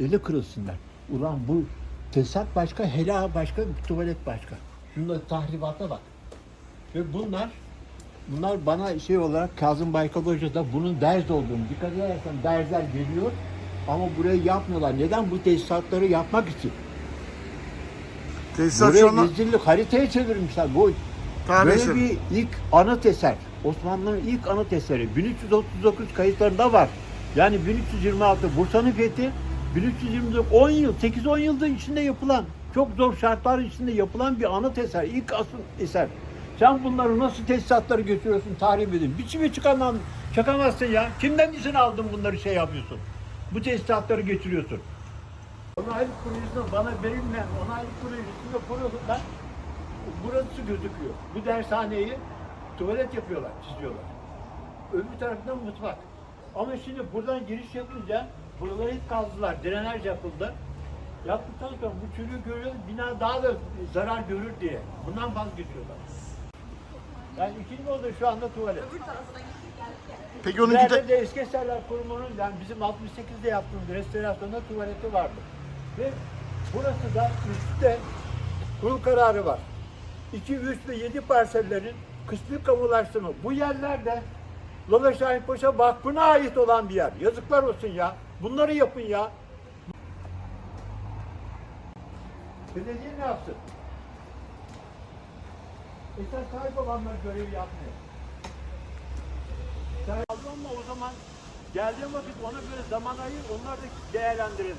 eli kırılsınlar. Ulan bu tesisat başka, hela başka, tuvalet başka. Şunda tahribata bak. Ve bunlar bunlar bana şey olarak Kazım Baykal Hoca da bunun derz olduğunu dikkat edersen derzler geliyor ama burayı yapmıyorlar. Neden? Bu tesisatları yapmak için. Tesisat Buraya anda yüzyıllık haritaya çevirmişler. Bu tarih böyle bir ilk anıt eser. Osmanlı'nın ilk anıt eseri. 1339 kayıtlarında var. Yani 1326 Bursa'nın fethi 1329 10 yıl 8-10 yılda içinde yapılan çok zor şartlar içinde yapılan bir anıt eser. İlk asıl eser. Sen bunları nasıl tesisatları götürüyorsun tahrip edin. Biçimi çıkandan çakamazsın ya. Kimden izin aldın bunları şey yapıyorsun. Bu tesisatları getiriyorsun. Onaylık projesinde bana verilmeyen onaylık projesinde projesinde burası gözüküyor. Bu dershaneyi tuvalet yapıyorlar, çiziyorlar. Öbür taraftan mutfak. Ama şimdi buradan giriş yapınca buraları hep kazdılar, drenaj yapıldı. Yaptıktan sonra bu çürüğü görüyoruz, bina daha da zarar görür diye. Bundan vazgeçiyorlar. Yani ikinci oldu şu anda tuvalet. Peki onun İleride gide- de Eski Eserler Kurumu'nun yani bizim 68'de yaptığımız restorasyonda tuvaleti vardı. Ve burası da üstte kurul kararı var. 2, 3 ve 7 parsellerin kısmi kamulaştırma. Bu yerlerde Lola Şahin Paşa Vakfı'na ait olan bir yer. Yazıklar olsun ya. Bunları yapın ya. Belediye ne yapsın? Esas sahip olanlar görevi yapmıyor. Sen o zaman geldiğin vakit ona göre zaman ayır, onları da değerlendirelim.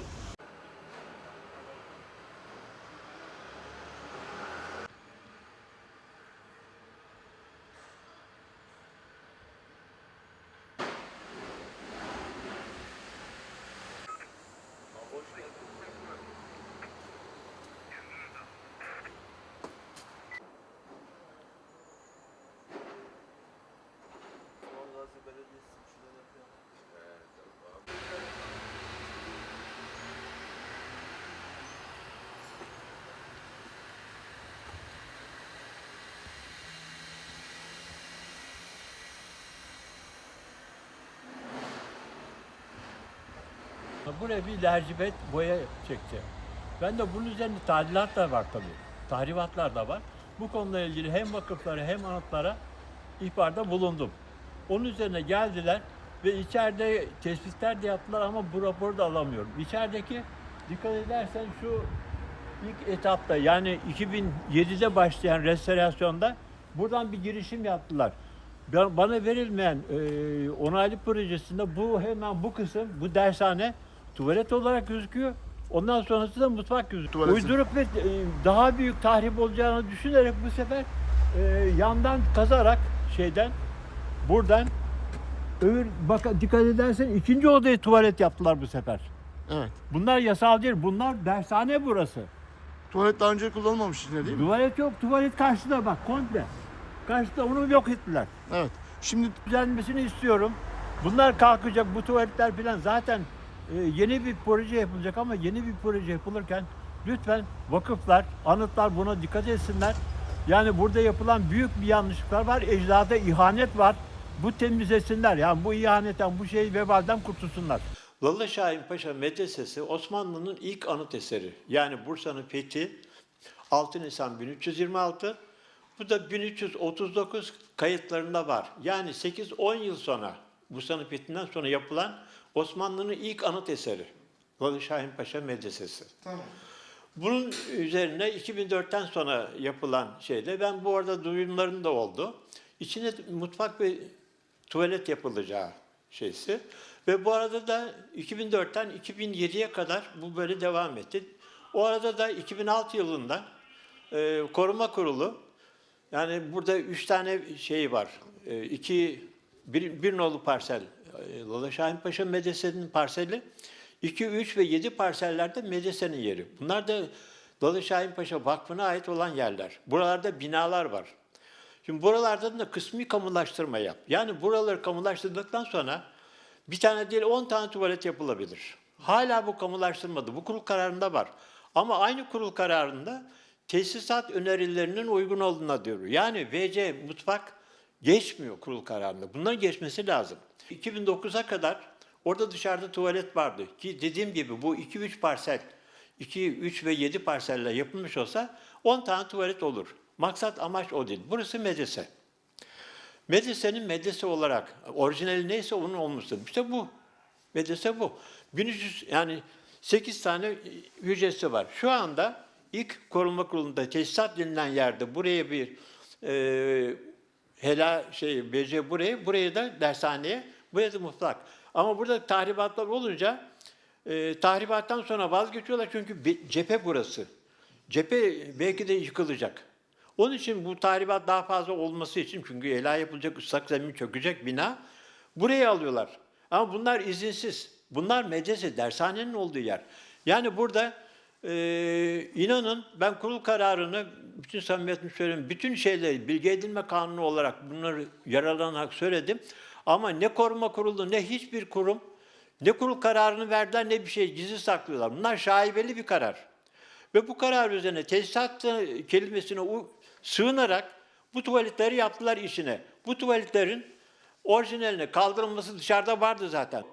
Buraya bir lacivert boya çekeceğim. Ben de bunun üzerinde tadilat da var tabii. Tahribatlar da var. Bu konuyla ilgili hem vakıflara hem anıtlara ihbarda bulundum. Onun üzerine geldiler ve içeride tespitler de yaptılar ama bu raporu da alamıyorum. İçerideki dikkat edersen şu ilk etapta yani 2007'de başlayan restorasyonda buradan bir girişim yaptılar. Bana verilmeyen e, onaylı projesinde bu hemen bu kısım, bu dershane tuvalet olarak gözüküyor. Ondan sonrası da mutfak gözüküyor. Tuvaleti. Uydurup ve e, daha büyük tahrip olacağını düşünerek bu sefer e, yandan kazarak şeyden buradan öbür bak dikkat edersen ikinci odayı tuvalet yaptılar bu sefer. Evet. Bunlar yasal değil. Bunlar dershane burası. Tuvalet daha önce kullanılmamış içinde değil mi? Tuvalet yok. Tuvalet karşıda bak komple. Karşıda onu yok ettiler. Evet. Şimdi Düzenlemesini istiyorum. Bunlar kalkacak bu tuvaletler falan zaten yeni bir proje yapılacak ama yeni bir proje yapılırken lütfen vakıflar, anıtlar buna dikkat etsinler. Yani burada yapılan büyük bir yanlışlıklar var. Ecdada ihanet var. Bu temizlesinler. Yani bu ihanetten, bu şey vebalden kurtulsunlar. Lala Şahin Paşa Medresesi Osmanlı'nın ilk anıt eseri. Yani Bursa'nın fethi 6 Nisan 1326. Bu da 1339 kayıtlarında var. Yani 8-10 yıl sonra Bursa'nın fethinden sonra yapılan Osmanlı'nın ilk anıt eseri. Lala Şahin Paşa Medresesi. tamam. Bunun üzerine 2004'ten sonra yapılan şeyde ben bu arada duyumlarım da oldu. İçine mutfak ve tuvalet yapılacağı şeysi. Ve bu arada da 2004'ten 2007'ye kadar bu böyle devam etti. O arada da 2006 yılında e, koruma kurulu yani burada üç tane şey var. E, iki, bir, bir nolu parsel e, Lala Şahin Paşa Medrese'nin parseli. 2, 3 ve 7 parsellerde medresenin yeri. Bunlar da Lala Şahin Paşa Vakfı'na ait olan yerler. Buralarda binalar var. Şimdi buralarda da kısmi kamulaştırma yap. Yani buraları kamulaştırdıktan sonra bir tane değil 10 tane tuvalet yapılabilir. Hala bu kamulaştırmadı. Bu kurul kararında var. Ama aynı kurul kararında tesisat önerilerinin uygun olduğuna diyor. Yani VC mutfak geçmiyor kurul kararında. Bunların geçmesi lazım. 2009'a kadar Orada dışarıda tuvalet vardı. Ki dediğim gibi bu 2-3 parsel, 2, 3 ve 7 parselle yapılmış olsa 10 tane tuvalet olur. Maksat amaç o değil. Burası medrese. Medresenin medrese olarak orijinali neyse onun olması. İşte bu. Medrese bu. 1300 yani 8 tane hücresi var. Şu anda ilk korunma kurulunda tesisat denilen yerde buraya bir e, hela şey BC buraya, buraya da dershaneye, buraya da mutlak. Ama burada tahribatlar olunca e, tahribattan sonra vazgeçiyorlar çünkü cephe burası. Cephe belki de yıkılacak. Onun için bu tahribat daha fazla olması için çünkü hela yapılacak, ıslak zemin çökecek bina buraya alıyorlar. Ama bunlar izinsiz. Bunlar medrese, dershanenin olduğu yer. Yani burada e, inanın ben kurul kararını bütün samimiyetimle söylüyorum. Bütün şeyleri bilgi edinme kanunu olarak bunları yararlanarak söyledim. Ama ne koruma kurulu ne hiçbir kurum ne kurul kararını verdiler ne bir şey gizli saklıyorlar. Bunlar şaibeli bir karar. Ve bu karar üzerine tesisat kelimesine sığınarak bu tuvaletleri yaptılar işine. Bu tuvaletlerin orijinaline kaldırılması dışarıda vardı zaten.